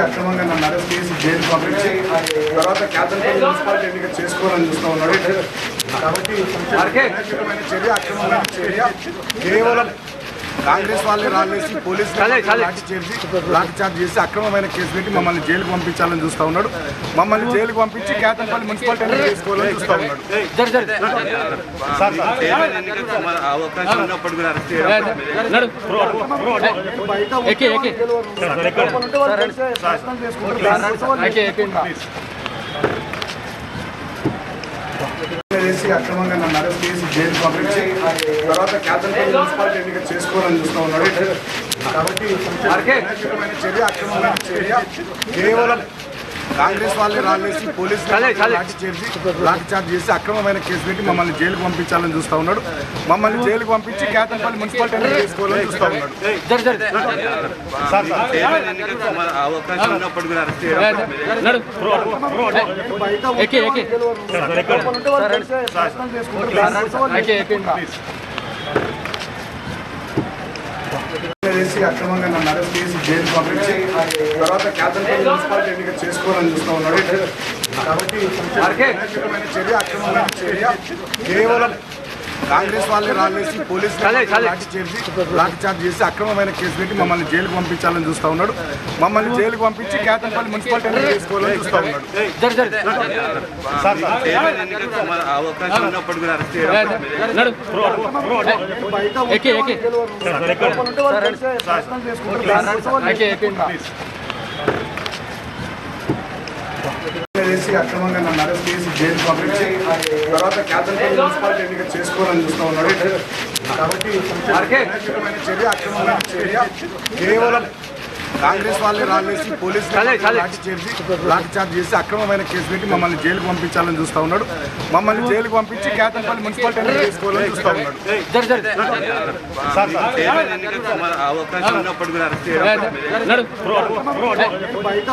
అక్రమంగా నన్ను అరెస్ట్ చేసి జైలు పంపించి తర్వాత క్యాదర్పల్లి మున్సిపాలిటీ ఎన్నిక చేసుకోవాలని చూస్తూ ఉన్నాడు. కాబట్టి చర్య అక్రమమైన చర్య కేవలం కాంగ్రెస్ వాళ్ళే రాలేసి పోలీసులు చేసి లాఠీ చార్జ్ చేసి అక్రమమైన కేసు పెట్టి మమ్మల్ని జైలుకు పంపించాలని చూస్తూ ఉన్నాడు. మమ్మల్ని జైలుకు పంపించి కేతంపల్లి మున్సిపాలిటీ చేసుకోవాలని చూస్తూ ఉన్నాడు. అవకాశం ఉన్నప్పుడు కూడా అరెస్ట్ చేయడం చేసి అక్రమంగా నన్ను అరెస్ట్ చేసి జైలు పంపించి తర్వాత క్యాదర్పల్లి మున్సిపాలిటీ ఎన్నిక చేసుకోవాలని చూస్తూ ఉన్నాడు. కాబట్టి చర్య అక్రమమైన చర్య కేవలం కాంగ్రెస్ వాళ్ళే రాలేసి పోలీసులు లాఠీ చేసి లాఠీ చార్జ్ చేసి అక్రమమైన కేసు పెట్టి మమ్మల్ని జైలుకు పంపించాలని చూస్తూ ఉన్నాడు. మమ్మల్ని జైలుకు పంపించి కేతంపల్లి మున్సిపాలిటీ చేసుకోవాలని చూస్తూ ఉన్నాడు. చైర్మన్ ఎన్నికలకు సుమారు అవకాశం ఉన్నప్పుడు కూడా అరెస్ట్ చేయడం చేసి అక్రమంగా నన్ను అరెస్ట్ చేసి జైలు పంపించి తర్వాత క్యాదర్పల్లి మున్సిపాలిటీ ఎన్నిక చేసుకోవాలని చూస్తూ ఉన్నాడు. కాబట్టి చర్య అక్రమమైన చర్య కేవలం కాంగ్రెస్ వాళ్ళే రాలేసి పోలీసులు లాఠీ చార్జ్ చేసి అక్రమమైన కేసు పెట్టి మమ్మల్ని జైలుకు పంపించాలని చూస్తూ ఉన్నాడు మమ్మల్ని జైలుకు పంపించి కేతంపల్లి మున్సిపాలిటీ ఎన్నిక చేసుకోవాలని చూస్తూ ఉన్నాడు ఎన్నికలకు సుమారు అవకాశం ఉన్నప్పుడు కూడా అరెస్ట్ చేయడం చేసి అక్రమంగా నన్ను అరెస్ట్ చేసి జైలు పంపించి తర్వాత క్యాదర్పల్లి మున్సిపాలిటీ ఎన్నిక చేసుకోవాలని చూస్తూ ఉన్నాడు. కాబట్టి చర్య అక్రమమైన చర్య. కేవలం కాంగ్రెస్ వాళ్ళే రాలేసి పోలీసులు లాఠీ చేసి లాఠీ చార్జ్ చేసి అక్రమమైన కేసు పెట్టి మమ్మల్ని జైలుకు పంపించాలని చూస్తూ ఉన్నాడు. మమ్మల్ని జైలుకు పంపించి కేతంపల్లి మున్సిపాలిటీ ఎన్నిక చేసుకోవాలని చూస్తూ ఉన్నాడు. బయట